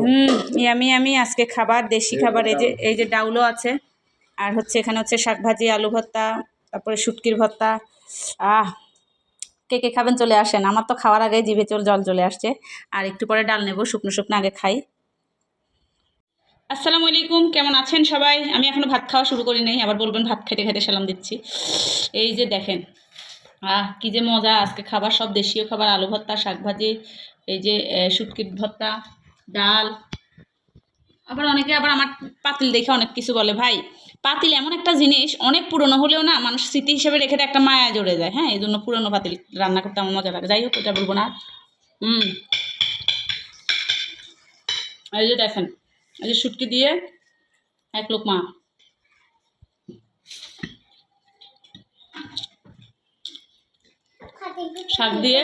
হুম yummy আমি আজকে খাবার দেশি খাবার এই যে এই যে ডাউলো আছে। আর হচ্ছে এখানে হচ্ছে শাক ভাজি আলু ভর্তা তারপরে শুটকির ভর্তা। আহ কে কে খাবেন চলে আসেন। আমার তো খাওয়ার আগে জিভে চল জল চলে আসছে। আর একটু পরে ডাল নেব শুকনো শুকনো আগে খাই। আসসালামু আলাইকুম কেমন আছেন সবাই? আমি এখনও ভাত খাওয়া শুরু করি নাই আবার বলবেন ভাত খেতে খেতে সালাম দিচ্ছি। এই যে দেখেন আহ কি যে মজা আজকে খাবার সব দেশীয় খাবার আলু ভর্তা শাক ভাজি এই যে শুটকির ভর্তা ডাল। আবার অনেকে আবার আমার পাতিল দেখে অনেক কিছু বলে ভাই পাতিল এমন একটা জিনিস অনেক পুরনো হলেও না মানুষ স্মৃতি হিসেবে রেখে দেয়, একটা মায়া জড়ে যায় হ্যাঁ? এই জন্য পুরনো পাতিল রান্না করতে আমার মজা লাগে। যাই হোক এটা বলব না। হুম। এই যে দেখেন এই যে শুটকি দিয়ে এক লোক মা। শাক দিয়ে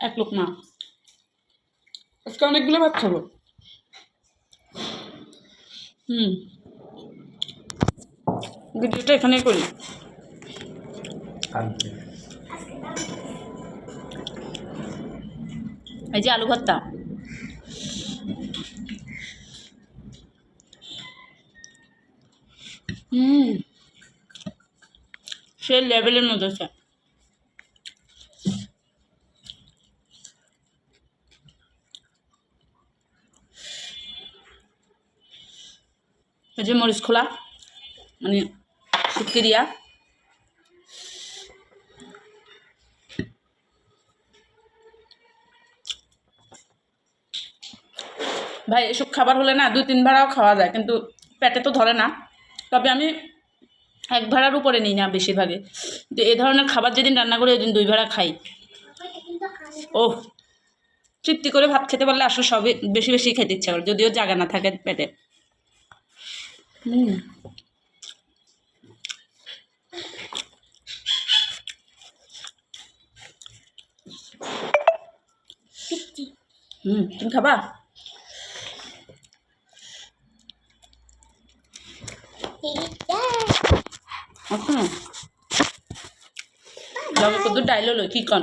এক লোক মা। আজকে অনেকগুলো ভাত খাব হুম। ভিডিওটা এখানেই করি। এই যে আলু ভর্তা। হুম। সে লেভেলের মধ্যে এই মরিচ খোলা মানে শুটকি দিয়া। ভাই, এসব খাবার হলে না দুই তিন ভাড়াও খাওয়া যায়, কিন্তু পেটে তো ধরে না। তবে আমি এক ভাড়ার উপরে নিই না বেশিরভাগে কিন্তু এ ধরনের খাবার যেদিন রান্না করি ওই দিন দুই ভাড়া খাই। ও তৃপ্তি করে ভাত খেতে পারলে আসলে সবই বেশি বেশি খেতে ইচ্ছা করে, যদিও জায়গা না থাকে পেটে। হুম। হুম, তুমি খাবা? কত ডাইল লই, কি কন?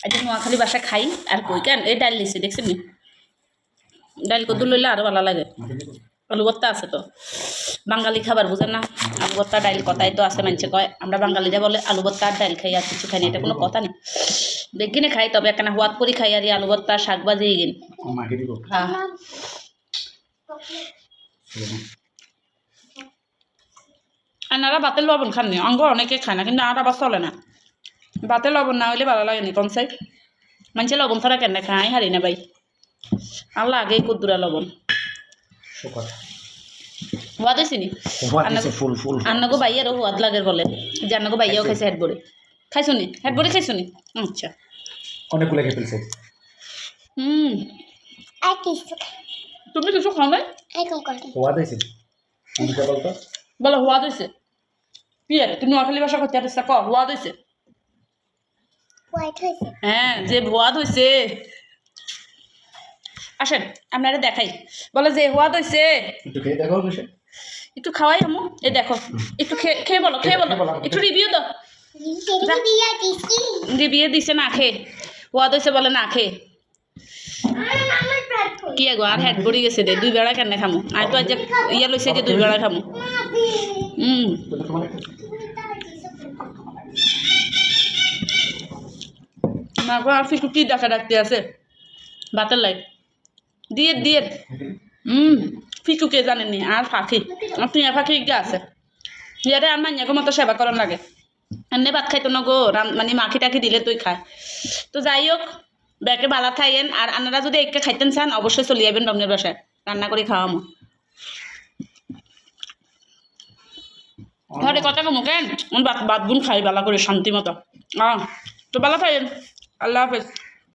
আজ নোয়াখালী বাসা খাই আর কই, কেন? এই ডাইল লিছি দেখছেন নি? ডাইল কত লইলে আরও ভালো লাগে। আলু ভর্তা আছে তো। বাঙালি খাবার বুঝেন না? আলু ভর্তা ডাইল কথাই তো আছে মানুষে কয়। আমরা বাঙালিরা বলে আলু ভর্তা আর ডাইল খাই আর কিছু খাই না এটা কোনো কথা নেই। দেখিনি খাই তবে একখানা হোয়াত করি খাই আর আলু ভর্তা শাক ভাজি গিন। হ্যাঁ। আনারা ভাতের লবণ খাননি অঙ্গ অনেকে খায় না কিন্তু আর আবার চলে না। ভাতে লবণ না হইলে ভালো লাগেনি কোন সাইড মানুষে লবণ ছাড়া কেন খাই হারি না ভাই। আল্লাহ আগেই কুদ্দুরা লবণ। শুকর হুয়াদ হয়েছি নি হোয়াট ইজ ফুল। ফুল আন্নাগো বাইয়ারও হুয়াদ লাগের বলে যে আন্নাগো বাইয়াও খাইছে। হেড বড়ি খাইছো নি হেড বড়ি খাইছো নি আচ্ছা অনেকগুলো খেয়ে ফেলছে হুম তুমি কিছু খাও বলো হুয়াদ হয়েছে কি আরে তুমি নোয়াখালী ভাষা করতে ক? হুয়াদ হয়েছে হ্যাঁ যে ভুয়াদ হয়েছে আসেন আপনারা দেখাই। বলে যে হুয়াদ হয়েছে একটু খেয়ে একটু খাওয়াই আমু এ দেখো একটু খেয়ে খেয়ে বলো। খেয়ে বলো। একটু রিভিউ দাও। রিভিউ দিছে না খেয়ে হুয়াদ হয়েছে বলে না খেয়ে কি গো আর হেড পড়ি গেছে রে দুই বেড়া কেন খামু। আর তো আজ যে ইয়া লইছে যে দুই বেড়া খামু। হুম তোমার না গো আর একটু কি ডাকা ডাকতে আছে? ভাতের লাই দিয়ে দিয়ে। হুম ফিকুকে জানেনি আর ফাঁকি। টিয়া ফাঁকি গা আছে। ইয়ারে আর মাইয়াকে মতো সেবা করার লাগে। এমনি ভাত খাইতো না গো মানে মাখি টাখি দিলে তুই খায় তো যাই হোক, ব্যাকে বালা খাইয়েন আর আপনারা যদি একে খাইতেন চান, অবশ্যই চলে যাবেন বামনের বাসায়। রান্না করে খাওয়ামো। ঘরে কথা কমো কেন? বাদ গুণ খাই বালা করে, শান্তি মতো। তো বালা খাইয়েন আল্লাহ হাফেজ।